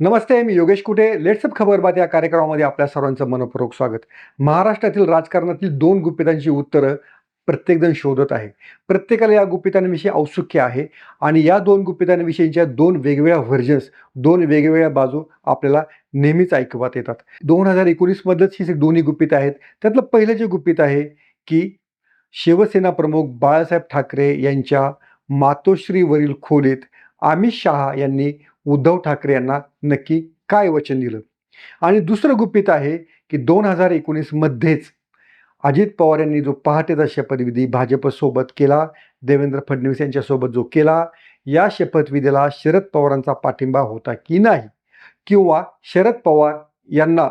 नमस्ते मी योगेश कुटे लेट्सअप खबरबात या कार्यक्रमामध्ये आपल्या सर्वांचं मनपूर्वक स्वागत. महाराष्ट्रातील राजकारणातील दोन गुपितांची उत्तरं प्रत्येकजण शोधत आहे. प्रत्येकाला या गुपितांविषयी औत्सुक्य आहे आणि या दोन गुपितांविषयीच्या दोन वेगवेगळ्या व्हर्जन्स दोन वेगवेगळ्या बाजू आपल्याला नेहमीच ऐकवात येतात. दोन हजार एकोणीसमधलंच ही दोन्ही गुपित आहेत. त्यातलं पहिलं जे गुपित आहे की शिवसेना प्रमुख बाळासाहेब ठाकरे यांच्या मातोश्रीवरील खोलीत अमित शहा यांनी उद्धव ठाकरे यांना नक्की काय वचन दिलं? आणि दुसरं गुपित आहे की दोन हजार एकोणीसमध्येच अजित पवार यांनी जो पहाटेचा शपथविधी भाजपसोबत केला देवेंद्र फडणवीस यांच्यासोबत जो केला या शपथविधीला शरद पवारांचा पाठिंबा होता की नाही? किंवा शरद पवार यांना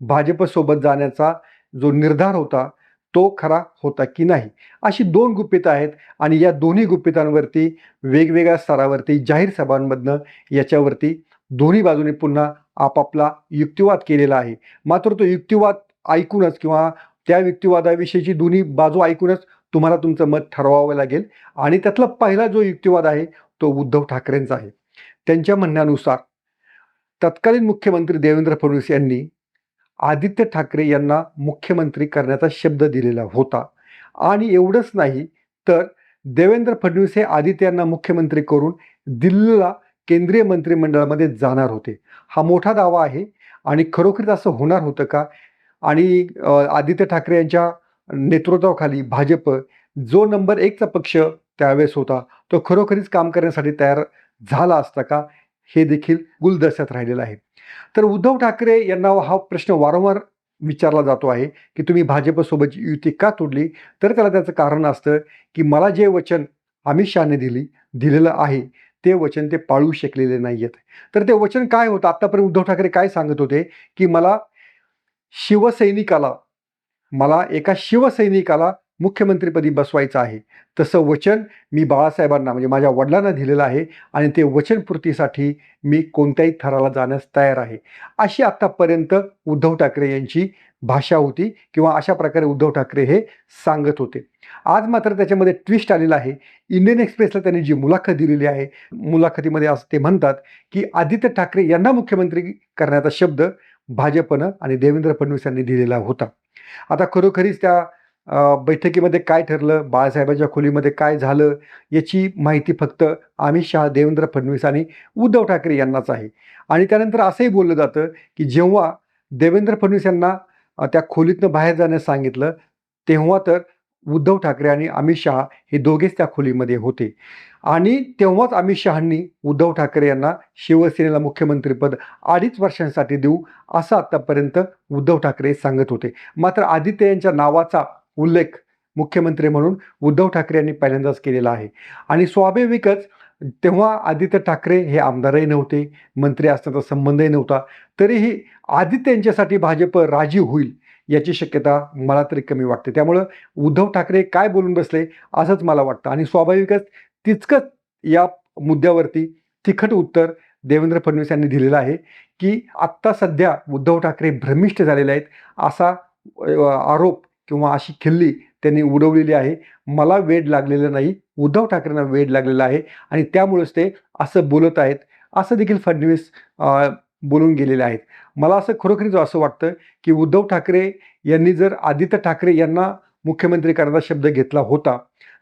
भाजपसोबत जाण्याचा जो निर्धार होता तो खरा होता की नाही? अशी दोन गुपितं आहेत आणि या दोन्ही गुपितांवरती वेगवेगळ्या स्तरावरती जाहीर सभांमधनं याच्यावरती दोन्ही बाजूने पुन्हा आपापला युक्तिवाद केलेला आहे. मात्र तो युक्तिवाद ऐकूनच किंवा त्या युक्तिवादाविषयीची दोन्ही बाजू ऐकूनच तुम्हाला तुमचं मत ठरवावं लागेल आणि त्यातला पहिला जो युक्तिवाद आहे तो उद्धव ठाकरेंचा आहे. त्यांच्या म्हणण्यानुसार तत्कालीन मुख्यमंत्री देवेंद्र फडणवीस यांनी आदित्य ठाकरे यांना मुख्यमंत्री करण्याचा शब्द दिलेला होता. आणि एवढंच नाही तर देवेंद्र फडणवीस हे आदित्य यांना मुख्यमंत्री करून दिल्लीला केंद्रीय मंत्रिमंडळामध्ये जाणार होते. हा मोठा दावा आहे आणि खरोखरीच असं होणार होतं का? आणि आदित्य ठाकरे यांच्या नेतृत्वाखाली भाजप जो नंबर एकचा पक्ष त्यावेळेस होता तो खरोखरीच काम करण्यासाठी तयार झाला असता का? हे देखील गुलदस्त्यात राहिलेलं आहे. तर उद्धव ठाकरे यांना हा प्रश्न वारंवार विचारला जातो आहे की तुम्ही भाजपसोबत युती का तोडली? तर त्याला त्याचं कारण असतं की मला जे वचन अमित शहाने दिली दिलेलं आहे ते वचन ते पाळू शकलेले नाही आहेत तर ते वचन काय होतं? आत्तापर्यंत उद्धव ठाकरे काय सांगत होते? की मला शिवसैनिकाला मला एका शिवसैनिकाला मुख्यमंत्रीपदी बसवायचं आहे. तसं वचन मी बाळासाहेबांना म्हणजे माझ्या वडिलांना दिलेलं आहे आणि ते वचनपूर्तीसाठी मी कोणत्याही थराला जाण्यास तयार आहे. अशी आत्तापर्यंत उद्धव ठाकरे यांची भाषा होती किंवा अशा प्रकारे उद्धव ठाकरे हे सांगत होते. आज मात्र त्याच्यामध्ये ट्विस्ट आलेला आहे. इंडियन एक्सप्रेसला त्यांनी जी मुलाखत दिलेली आहे मुलाखतीमध्ये असं ते म्हणतात की आदित्य ठाकरे यांना मुख्यमंत्री करण्याचा शब्द भाजपनं आणि देवेंद्र फडणवीस यांनी दिलेला होता. आता खरोखरीच त्या बैठकीमध्ये काय ठरलं? बाळासाहेबांच्या खोलीमध्ये काय झालं? याची माहिती फक्त अमित शहा देवेंद्र फडणवीस आणि उद्धव ठाकरे यांनाच आहे. आणि त्यानंतर असंही बोललं जातं की जेव्हा देवेंद्र फडणवीस यांना त्या खोलीतनं बाहेर जाण्यास सांगितलं तेव्हा तर उद्धव ठाकरे आणि अमित शहा हे दोघेच त्या खोलीमध्ये होते. आणि तेव्हाच अमित शहांनी उद्धव ठाकरे यांना शिवसेनेला मुख्यमंत्रीपद अडीच वर्षांसाठी देऊ असं आत्तापर्यंत उद्धव ठाकरे सांगत होते. मात्र आदित्य यांच्या नावाचा उल्लेख मुख्यमंत्री म्हणून उद्धव ठाकरे यांनी पहिल्यांदाच केलेला आहे. आणि स्वाभाविकच तेव्हा आदित्य ठाकरे हे आमदारही नव्हते मंत्री असण्याचा संबंधही नव्हता. तरीही आदित्य यांच्यासाठी भाजप राजी होईल याची शक्यता मला तरी कमी वाटते. त्यामुळं उद्धव ठाकरे काय बोलून बसले असंच मला वाटतं. आणि स्वाभाविकच तितकंच या मुद्द्यावरती तिखट उत्तर देवेंद्र फडणवीस यांनी दिलेलं आहे की आत्ता सध्या उद्धव ठाकरे भ्रमिष्ठ झालेले आहेत असा आरोप किंवा अशी खिल्ली त्यांनी उडवलेली आहे. मला वेड लागलेलं नाही. उद्धव ठाकरेंना वेड लागलेला आहे. आणि त्यामुळेच ते असं बोलत आहेत. असं देखील फडणवीस बोलून गेलेले आहेत. मला असं खरोखरीच असं वाटतं की उद्धव ठाकरे यांनी जर आदित्य ठाकरे यांना मुख्यमंत्री करण्याचा शब्द घेतला होता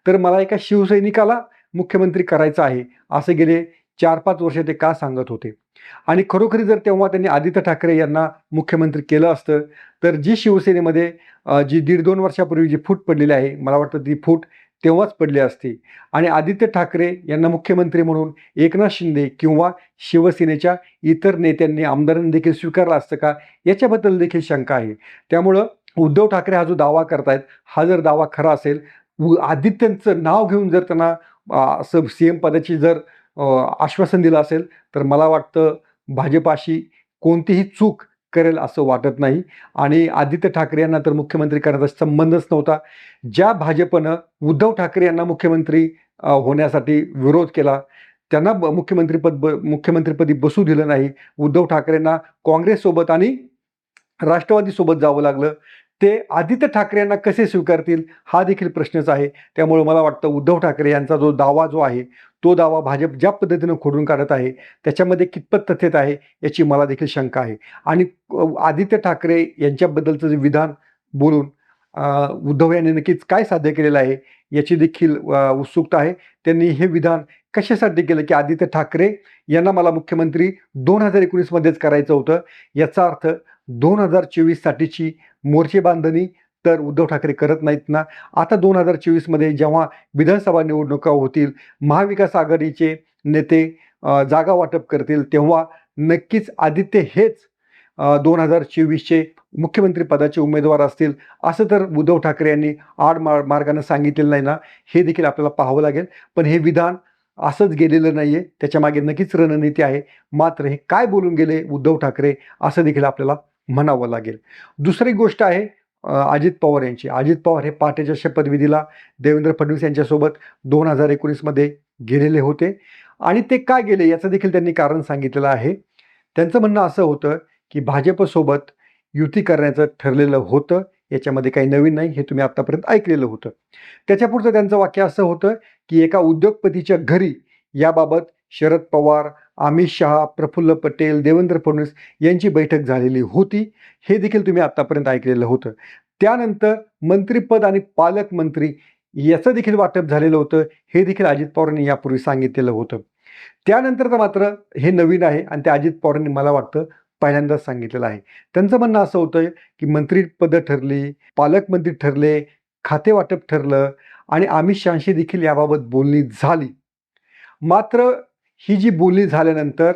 तर मला एका शिवसैनिकाला मुख्यमंत्री करायचं आहे असं गेले चार पाच वर्ष ते का सांगत होते? आणि खरोखरी जर तेव्हा त्यांनी आदित्य ठाकरे यांना मुख्यमंत्री केलं असतं तर जी शिवसेनेमध्ये जी दीड दोन वर्षापूर्वी जी फूट पडलेली आहे मला वाटतं ती फूट तेव्हाच पडली असती. आणि आदित्य ठाकरे यांना मुख्यमंत्री म्हणून एकनाथ शिंदे किंवा शिवसेनेच्या इतर नेत्यांनी आमदारांनी देखील स्वीकारलं असतं का? याच्याबद्दल देखील शंका आहे. त्यामुळं उद्धव ठाकरे हा जो दावा करतायत हा जर दावा खरा असेल आदित्यांचं नाव घेऊन जर त्यांना असं सी एम पदाची जर आश्वासन दिलं असेल तर मला वाटतं भाजपाशी कोणतीही चूक करेल असं वाटत नाही. आणि आदित्य ठाकरे यांना तर मुख्यमंत्री करण्याचा संबंधच नव्हता. ज्या भाजपनं उद्धव ठाकरे यांना मुख्यमंत्री होण्यासाठी विरोध केला त्यांना ब- मुख्यमंत्रीपद ब मुख्यमंत्रीपदी बसू दिलं नाही. उद्धव ठाकरेंना काँग्रेससोबत आणि राष्ट्रवादीसोबत जावं लागलं. ते आदित्य ठाकरे यांना कसे स्वीकारतील हा देखील प्रश्नच आहे. त्यामुळे मला वाटतं उद्धव ठाकरे यांचा जो दावा जो आहे तो दावा भाजप ज्या पद्धतीनं खोडून काढत आहे त्याच्यामध्ये कितपत तथ्यता आहे याची मला देखील शंका आहे. आणि आदित्य ठाकरे यांच्याबद्दलचं जे विधान बोलून उद्धव यांनी नक्कीच काय साध्य केलेलं आहे याची देखील उत्सुकता आहे. त्यांनी हे विधान कशासाठी केलं की आदित्य ठाकरे यांना मला मुख्यमंत्री दोन हजार एकोणीसमध्येच करायचं होतं याचा अर्थ दोन हजार चोवीससाठीची मोर्चे बांधणी तर उद्धव ठाकरे करत नाहीत ना. आता दोन हजार चोवीसमध्ये जेव्हा विधानसभा निवडणुका होतील महाविकास आघाडीचे नेते जागा वाटप करतील तेव्हा नक्कीच आदित्य हेच दोन हजार चोवीसचे मुख्यमंत्री पदाचे उमेदवार असतील असं तर उद्धव ठाकरे यांनी आड मार मार्गानं सांगितलेलं नाही ना. हे देखील आपल्याला पाहावं लागेल. पण हे विधान असंच गेलेलं नाही आहे त्याच्यामागे नक्कीच रणनीती आहे. मात्र हे काय बोलून गेले उद्धव ठाकरे असं देखील आपल्याला म्हणावं लागेल. दुसरी गोष्ट आहे अजित पवार यांची. अजित पवार हे पहाटेच्या शपथविधीला देवेंद्र फडणवीस यांच्यासोबत दोन हजार एकोणीसमध्ये गेलेले होते. आणि ते काय गेले याचं देखील त्यांनी कारण सांगितलेलं आहे. त्यांचं म्हणणं असं होतं की भाजपसोबत युती करण्याचं ठरलेलं होतं. याच्यामध्ये काही नवीन नाही हे तुम्ही आत्तापर्यंत ऐकलेलं होतं. त्याच्यापुढचं त्यांचं वाक्य असं होतं की एका उद्योगपतीच्या घरी याबाबत शरद पवार अमित शहा प्रफुल्ल पटेल देवेंद्र फडणवीस यांची बैठक झालेली होती. हे देखील तुम्ही आत्तापर्यंत ऐकलेलं होतं. त्यानंतर मंत्रिपद आणि पालकमंत्री याचं देखील वाटप झालेलं होतं. हे देखील अजित पवारांनी यापूर्वी सांगितलेलं होतं. त्यानंतर तर मात्र हे नवीन आहे आणि ते अजित पवारांनी मला वाटतं पहिल्यांदाच सांगितलेलं आहे. त्यांचं म्हणणं असं होतं की मंत्रीपदं ठरली पालकमंत्री ठरले खाते वाटप ठरलं आणि अमित शहाशी देखील याबाबत बोलणी झाली. मात्र ही जी बोलणी झाल्यानंतर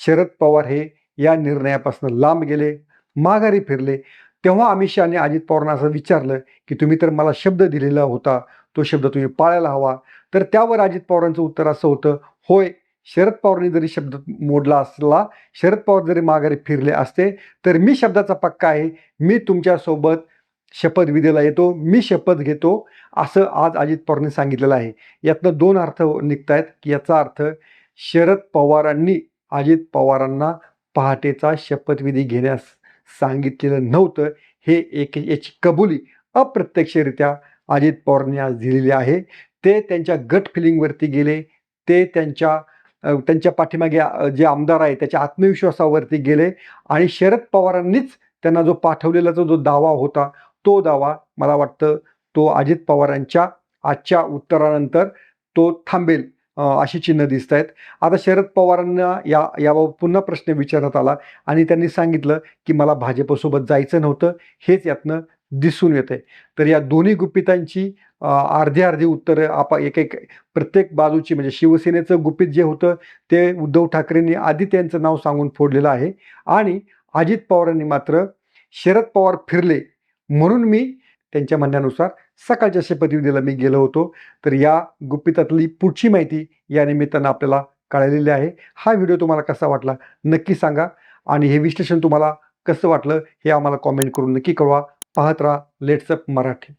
शरद पवार हे या निर्णयापासून लांब गेले माघारी फिरले. तेव्हा अमित शहाने अजित पवारांना असं विचारलं की तुम्ही तर मला शब्द दिलेला होता तो शब्द तुम्ही पाळायला हवा. तर त्यावर अजित पवारांचं उत्तर असं होतं होय शरद पवारांनी जरी शब्द मोडला असला शरद पवार जरी माघारी फिरले असते तर मी शब्दाचा पक्का आहे. मी तुमच्यासोबत शपथविधीला येतो मी शपथ घेतो असं आज अजित पवारांनी सांगितलेलं आहे. यातनं दोन अर्थ निघत आहेत की याचा अर्थ शरद पवारांनी अजित पवारांना पहाटेचा शपथविधी घेण्यास सांगितलेलं नव्हतं. हे एक याची कबुली अप्रत्यक्षरित्या अजित पवारांनी आज दिलेली आहे. ते त्यांच्या गट फिलिंगवरती गेले. ते त्यांच्या त्यांच्या पाठीमागे जे आमदार आहे त्याच्या आत्मविश्वासावरती गेले. आणि शरद पवारांनीच त्यांना जो पाठवलेला जो दावा होता तो दावा मला वाटतं तो अजित पवारांच्या आजच्या उत्तरानंतर तो थांबेल. अशी चिन्ह दिसत आहेत. आता शरद पवारांना या याबाबत पुन्हा प्रश्न विचारण्यात आला आणि त्यांनी सांगितलं की मला भाजपसोबत जायचं नव्हतं हेच यातनं दिसून येते तर या दोन्ही गुपितांची अर्धे अर्धी अर्धी उत्तरं आपा एक एक प्रत्येक बाजूची म्हणजे शिवसेनेचं गुपित जे होतं ते उद्धव ठाकरेंनी आधी त्यांचं नाव सांगून फोडलेलं आहे. आणि अजित पवारांनी मात्र शरद पवार फिरले म्हणून मी त्यांच्या म्हणण्यानुसार सकाळच्या शपथविधीला मी गेलो होतो. तर या गुपितातली पुढची माहिती या निमित्तानं आपल्याला कळलेली आहे. हा व्हिडिओ तुम्हाला कसा वाटला नक्की सांगा आणि हे विश्लेषण तुम्हाला कसं वाटलं हे आम्हाला कॉमेंट करून नक्की कळवा. पाहत राहा. लेट्सअप मराठी.